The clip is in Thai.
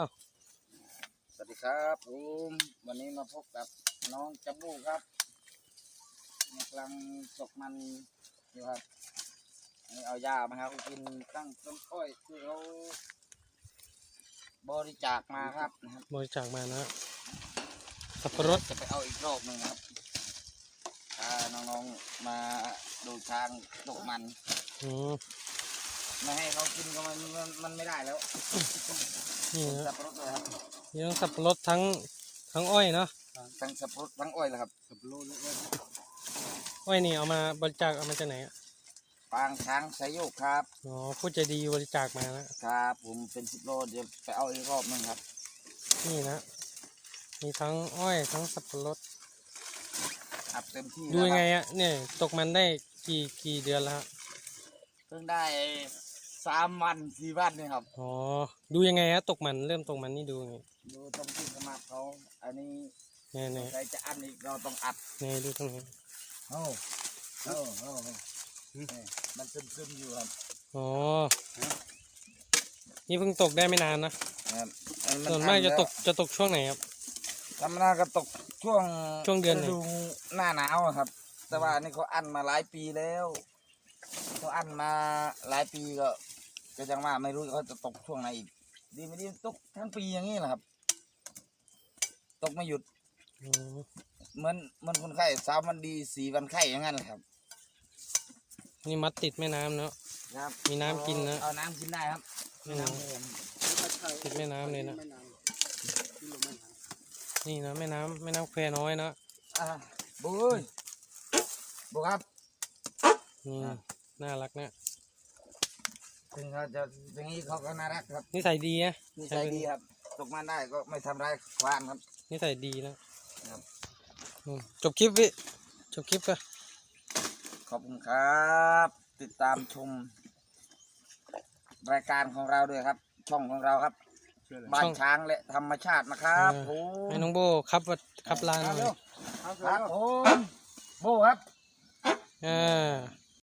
อ้าวสวัสดีครับผมวันนี้มาพบกับน้องจัมบูครับกำลังตกมันอยู่ครับอันนี่เอายามาครับกินตั้งต้นกล้อยที่เขาบริจาคมาครับนะครับบริจาคมานะสับปะรดจะไปเอาอีกรอบหนึ่งครับพาน้องๆมาดูทางตกมันอืม ไม่ให้เขากินก็มันมันมันไม่ได้แล้วนี่นะสับปะรดเลยครับมีทั้งสับปะรดทั้งทั้งอ้อยเนาะทั้งสับปะรดทั้งอ้อยเลยครับสับปะรดแล้วก็อ้อยนี่เอามาบริจาคเอามาจากไหนอะปางช้างสายโยกครับอ๋อผู้ใจดีบริจาคมานะครับ ผมเป็นสิบโลเดี๋ยวไปเอาอีกรอบหนึงครับ นี่นะ มีทั้งอ้อยทั้งสับปะรดอัดเต็มที่ดูยังไงแล้วครับอะเนี่ยตกมันได้กี่กี่เดือนแล้วฮะเพิ่งได้ สามวันสี่วันนี่ครับ อ๋อ ดูยังไงฮะตกมันเริ่มตกมันนี่ดูยังไงดูตรงที่ขมับเขาอันนี้เนี่ยเนี่ยใครจะอันอีกเราต้องอัดเนี่ยดูตรงนี้โอ้โอ้โอ้มันซึมซึมๆอยู่ครับอ๋อนี่เพิ่งตกได้ไม่นานนะครับอัส่วนมากจะตกจะตกช่วงไหนครับธรรมดาก็ตกช่วงช่วงเดือนไหนฤหน้าหนาวอะครับ แต่ว่าอันนี้เขาอันมาหลายปีแล้ว เขาอันมาหลายปีก็ก็ยังว่าไม่รู้เขาจะตกช่วงไหนอีก ดีไม่ดีตกทั้งปีอย่างนี้แหละครับ ตกไม่หยุดอืมเหมือนเหมือนคนไข้สามวันดีสี่วันไข้อย่างนั้นแหละครับ นี่มัดติดแม่น้ำเนาะ ครับมีน้ำกินนะ เอาน้ำกินได้ครับอืมน้ำเค็มติดแม่น้ำเลยนะไม่นานที่ลงไม่นานนี่นะแม่น้ำแม่น้ำแควน้อยนะอ่าบุยบุครับนี่ อะน่ารักนะถึงเขาจะอย่างนี้เขาก็น่ารักครับนิสัยดีนะนิสัยดีครับ ตกมาได้ก็ไม่ทำร้ายควานครับนิสัยดีนะครับอืมจบคลิปวิจบคลิปก็ขอบคุณครับ ติดตามชม รายการของเราด้วยครับ ช่องของเราครับเชื่อเลยบ้านช้างและธรรมชาตินะครับผมให้น้องโบครับว่าครับลาหน่อยครับผมโบครับ อ่า